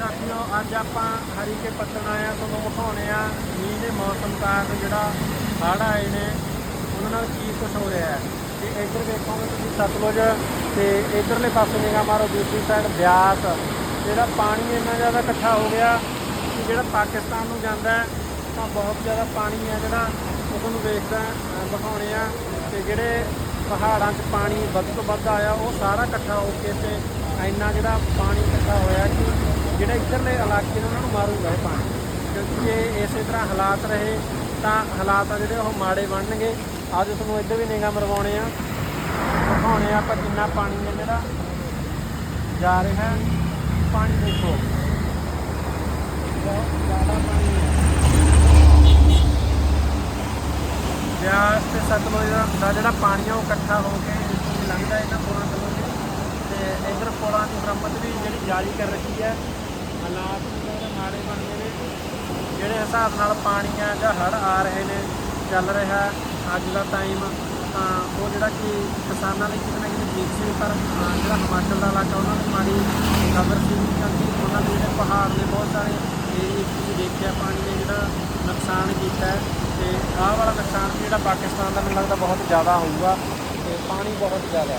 ਸਾਥੀਓ, ਅੱਜ ਆਪਾਂ ਹਰੀਕੇ ਪੱਤਣ ਆਏ ਤੁਹਾਨੂੰ ਵਿਖਾਉਣੇ ਆ ਮੀਂਹ ਦੇ ਮੌਸਮ ਕਾਰਨ ਜਿਹੜਾ ਹੜ੍ਹ ਆਏ ਨੇ, ਉਹਨਾਂ ਨਾਲ ਕੀ ਕੁਝ ਹੋ ਰਿਹਾ ਹੈ। ਤੇ ਇੱਧਰ ਦੇਖੋਗੇ ਤੁਸੀਂ ਸਤਲੁਜ ਤੇ ਇੱਧਰਲੇ ਪਾਸੇ ਨਿਗਾਹ ਮਾਰੋ, ਦੂਸਰੀ ਸਾਈਡ ਬਿਆਸ, ਜਿਹੜਾ ਪਾਣੀ ਇੰਨਾ ਜ਼ਿਆਦਾ ਇਕੱਠਾ ਹੋ ਗਿਆ ਕਿ ਜਿਹੜਾ ਪਾਕਿਸਤਾਨ ਨੂੰ ਜਾਂਦਾ ਤਾਂ ਬਹੁਤ ਜ਼ਿਆਦਾ ਪਾਣੀ ਹੈ ਜਿਹੜਾ, ਉਹ ਤੁਹਾਨੂੰ ਵੇਖਦਾ ਵਿਖਾਉਣੇ ਆ ਤੇ ਜਿਹੜੇ ਪਹਾੜਾਂ 'ਚ ਪਾਣੀ ਵੱਧ ਤੋਂ ਵੱਧ ਆਇਆ, ਉਹ ਸਾਰਾ ਇਕੱਠਾ ਹੋ ਕੇ ਤੇ ਇੰਨਾ ਜਿਹੜਾ ਪਾਣੀ ਇਕੱਠਾ ਹੋਇਆ ਕਿ ਜਿਹੜੇ ਇੱਧਰਲੇ ਇਲਾਕੇ ਨੇ ਉਹਨਾਂ ਨੂੰ ਮਾਰੂਗਾ ਇਹ ਪਾਣੀ। ਕਿਉਂਕਿ ਜੇ ਇਸੇ ਤਰ੍ਹਾਂ ਹਾਲਾਤ ਰਹੇ, ਤਾਂ ਹਾਲਾਤ ਆ ਜਿਹੜੇ ਉਹ ਮਾੜੇ ਬਣਨਗੇ। ਅੱਜ ਤੁਹਾਨੂੰ ਇੱਧਰ ਵੀ ਨਿਗਾਹ ਮਰਵਾਉਣੇ ਆ। ਦਿਖਾਉਣੇ ਆ ਆਪਾਂ ਕਿੰਨਾ ਪਾਣੀ ਹੈ ਜਿਹੜਾ ਜਾ ਰਿਹਾ। ਪਾਣੀ ਦੇਖੋ। ਬਹੁਤ ਜ਼ਿਆਦਾ ਪਾਣੀ ਹੈ। ਬਿਆਸ ਤੇ ਸਤਲੁਜ ਦਾ ਜਿਹੜਾ ਪਾਣੀ ਆ ਉਹ ਇਕੱਠਾ ਹੋ ਕੇ ਲੰਘਦਾ ਇਹਨਾਂ ਪੁਲਾਂ ਤੋਂ ਦੀ ਤੇ ਇਧਰ ਪੁਲਾਂ ਦੀ ਮੁਰੰਮਤ ਵੀ ਜਿਹੜੀ ਜਾਰੀ ਕਰ ਰੱਖੀ ਹੈ। ਹਾਲਾਤ ਵੀ ਬਣ ਗਏ ਨੇ। ਜਿਹੜੇ ਹਿਸਾਬ ਨਾਲ ਪਾਣੀ ਆ ਜਾਂ ਹੜ੍ਹ ਆ ਰਹੇ ਨੇ, ਚੱਲ ਰਿਹਾ ਅੱਜ ਦਾ ਟਾਈਮ ਤਾਂ ਉਹ ਜਿਹੜਾ ਕਿ ਕਿਸਾਨਾਂ ਲਈ ਕਿਤੇ ਨਾ ਕਿਤੇ ਠੀਕ ਸੀ, ਪਰ ਜਿਹੜਾ ਹਿਮਾਚਲ ਦਾ ਇਲਾਕਾ, ਉਹਨਾਂ ਨੂੰ ਮਾੜੀ ਖਬਰ ਸੀ, ਕਿਉਂਕਿ ਉਹਨਾਂ ਦੇ ਜਿਹੜੇ ਪਹਾੜ ਨੇ, ਬਹੁਤ ਸਾਰੇ ਏਰੀਏ ਤੁਸੀਂ ਦੇਖਿਆ, ਪਾਣੀ ਨੇ ਜਿਹੜਾ ਨੁਕਸਾਨ ਕੀਤਾ ਹੈ, ਤੇ ਆਹ ਵਾਲਾ ਨੁਕਸਾਨ ਵੀ ਜਿਹੜਾ ਪਾਕਿਸਤਾਨ ਦਾ ਮੈਨੂੰ ਲੱਗਦਾ ਬਹੁਤ ਜ਼ਿਆਦਾ ਹੋਊਗਾ, ਤੇ ਪਾਣੀ ਬਹੁਤ ਜ਼ਿਆਦਾ